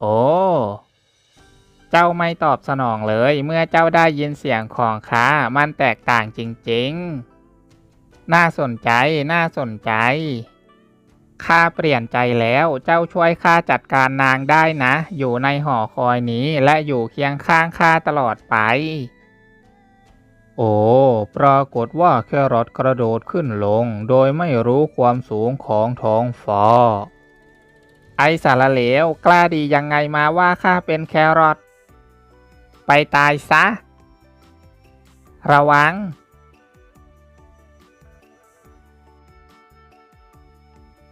โอ้ เจ้าไม่ตอบสนองเลย เมื่อเจ้าได้ยินเสียงของข้ามันแตกต่างจริงๆ น่าสนใจ น่าสนใจ ข้าเปลี่ยนใจแล้ว เจ้าช่วยข้าจัดการนางได้นะ อยู่ในหอคอยนี้และอยู่เคียงข้างข้าตลอดไป โอ้ ปรากฏว่าแครอทกระโดดขึ้นลง โดยไม่รู้ความสูงของท้องฟ้า ไอสารเหลว กล้าดียังไงมาว่าข้าเป็นแครอทไปตายซะ ระวัง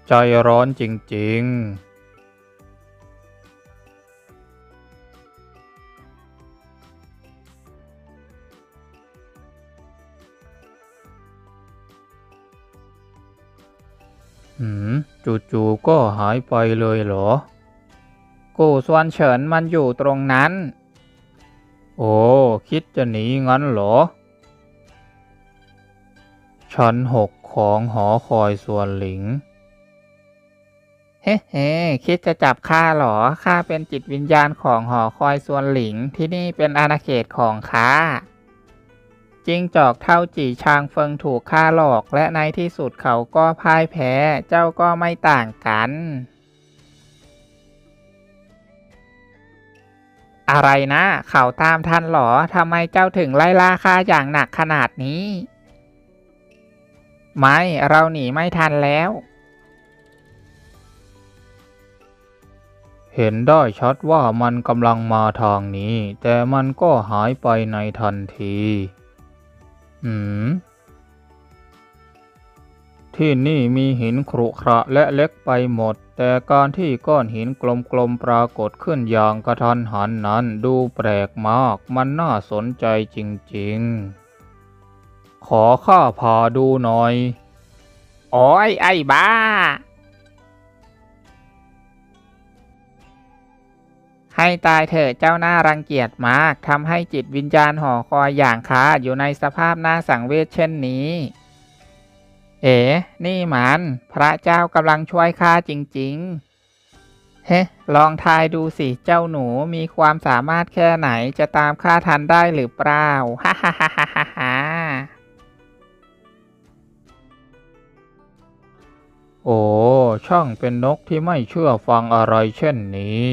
ใจร้อนจริงๆหืม จู่ๆก็หายไปเลยเหรอ กูส่วนเฉินมันอยู่ตรงนั้น โอ้คิดจะหนีงั้นเหรอ ชั้นหกของหอคอยส่วนหลิง เฮ้เฮ้คิดจะจับข้าเหรอข้าเป็นจิตวิญญาณของหอคอยส่วนหลิงที่นี่เป็นอาณาเขตของข้า จิงจอกเท่าจีชางเฟิงถูกฆ่าหลอก และในที่สุดเขาก็พ่ายแพ้ เจ้าก็ไม่ต่างกัน อะไรนะ เขาตามทันหรอทำไมเจ้าถึงไล่ล่าข้าอย่างหนักขนาดนี้ ไม่ เราหนีไม่ทันแล้วเห็นได้ชัดว่ามันกำลังมาทางนี้ แต่มันก็หายไปในทันที อืม ที่นี่มีหินครุขระและเล็กไปหมด แต่การที่ก้อนหินกลมๆปรากฏขึ้นอย่างกระทันหันนั้นดูแปลกมาก มันน่าสนใจจริงๆ ขอข้าพาดูหน่อย โอ้ยไอ้บ้า ให้ตายเถอะเจ้าหน้ารังเกียจมากทำให้จิตวิญญาณห่อคอยอย่างข้าอยู่ในสภาพน่าสังเวชเช่นนี้ เอ๋ นี่มัน พระเจ้ากำลังช่วยข้าจริง ๆ เฮ้ ลองทายดูสิเจ้าหนูมีความสามารถแค่ไหนจะตามข้าทันได้หรือเปล่าฮ่าฮ่าฮ่าฮ่าฮ่าโอ้ ช่างเป็นนกที่ไม่เชื่อฟังอะไรเช่นนี้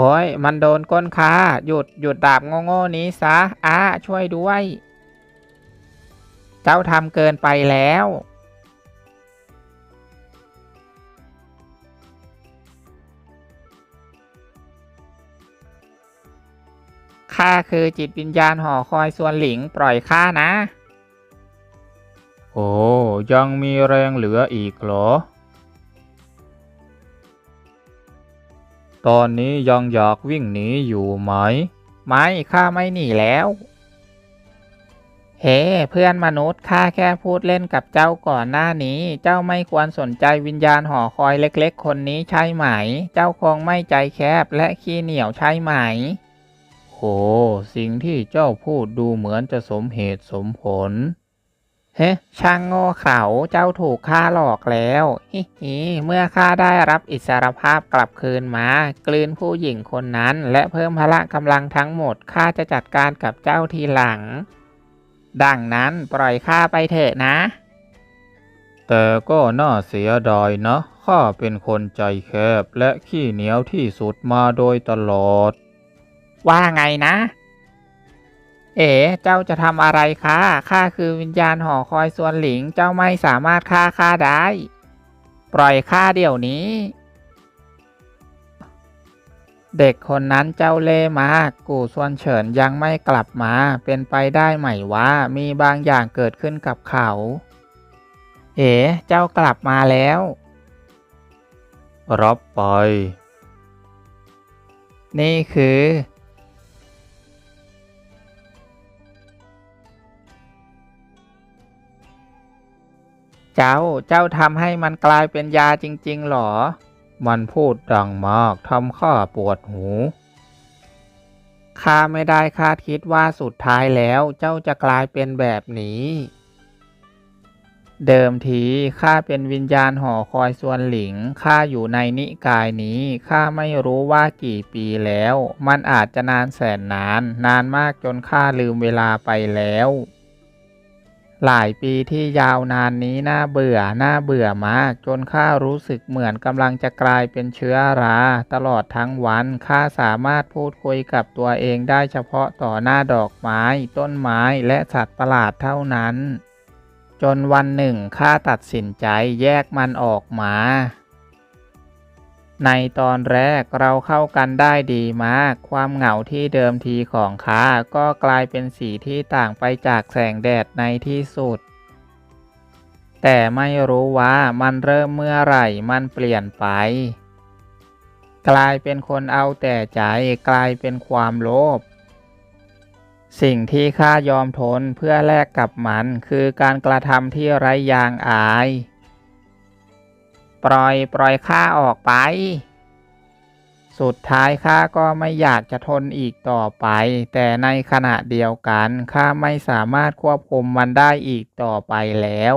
โอ้ย มันโดนก้นค้า หยุดหยุดดาบโง่ๆนี้ซะอ้าช่วยด้วย เจ้าทำเกินไปแล้ว ข้าคือจิตวิญญาณห่อคอยส่วนหลิงปล่อยข้านะ โอ้ ยังมีแรงเหลืออีกเหรอ ตอนนี้ยังอยากวิ่งหนีอยู่ไหม ไม่ข้าไม่หนีแล้ว เฮ้เพื่อนมนุษย์ข้าแค่พูดเล่นกับเจ้าก่อนหน้านี้ เจ้าไม่ควรสนใจวิญญาณหอคอยเล็กๆ คนนี้ใช่ไหม เจ้าคงไม่ใจแคบและขี้เหนียวใช่ไหมโหสิ่งที่เจ้าพูดดูเหมือนจะสมเหตุสมผล เฮ้ช่างโง่เขลาเจ้าถูกข้าหลอกแล้วฮิฮิเมื่อข้าได้รับอิสรภาพกลับคืนมา กลืนผู้หญิงคนนั้น และเพิ่มพละกำลังทั้งหมดข้าจะจัดการกับเจ้าทีหลัง ดังนั้นปล่อยข้าไปเถอะนะ แต่ก็น่าเสียดายนะ ข้าเป็นคนใจแคบและขี้เหนียวที่สุดมาโดยตลอด ว่าไงนะ เอ๋ เจ้าจะทำอะไรคะข้าคือวิญญาณหอคอยส่วนหลิง เจ้าไม่สามารถฆ่าข้าได้ ปล่อยข้าเดี๋ยวนี้ เด็กคนนั้นเจ้าเล่ห์มาก กูส่วนเฉินยังไม่กลับมา เป็นไปได้ไหมว่ามีบางอย่างเกิดขึ้นกับเขา เอ๋ เจ้ากลับมาแล้ว รับไป นี่คือ เจ้า เจ้าทำให้มันกลายเป็นยาจริง ๆ หรอ มันพูดดังมากทำข้าปวดหู ข้าไม่ได้คาดคิดว่าสุดท้ายแล้วเจ้าจะกลายเป็นแบบนี้ เดิมทีข้าเป็นวิญญาณห่อคอยส่วนหลิง ข้าอยู่ในนิกายนี้ ข้าไม่รู้ว่ากี่ปีแล้ว มันอาจจะนานแสนนาน นานมากจนข้าลืมเวลาไปแล้ว หลายปีที่ยาวนานนี้น่าเบื่อ น่าเบื่อมาก จนข้ารู้สึกเหมือนกำลังจะกลายเป็นเชื้อรา ตลอดทั้งวันข้าสามารถพูดคุยกับตัวเองได้เฉพาะต่อหน้าดอกไม้ ต้นไม้และสัตว์ประหลาดเท่านั้น จนวันหนึ่งข้าตัดสินใจแยกมันออกมา ในตอนแรกเราเข้ากันได้ดีมาก ความเหงาที่เดิมทีของข้าก็กลายเป็นสีที่ต่างไปจากแสงแดดในที่สุด แต่ไม่รู้ว่ามันเริ่มเมื่อไหร่มันเปลี่ยนไป กลายเป็นคนเอาแต่ใจกลายเป็นความโลภสิ่งที่ข้ายอมทนเพื่อแลกกับมันคือการกระทำที่ไร้ยางอาย ปล่อยปล่อยข้าออกไป สุดท้ายข้าก็ไม่อยากจะทนอีกต่อไป แต่ในขณะเดียวกันข้าไม่สามารถควบคุมมันได้อีกต่อไปแล้ว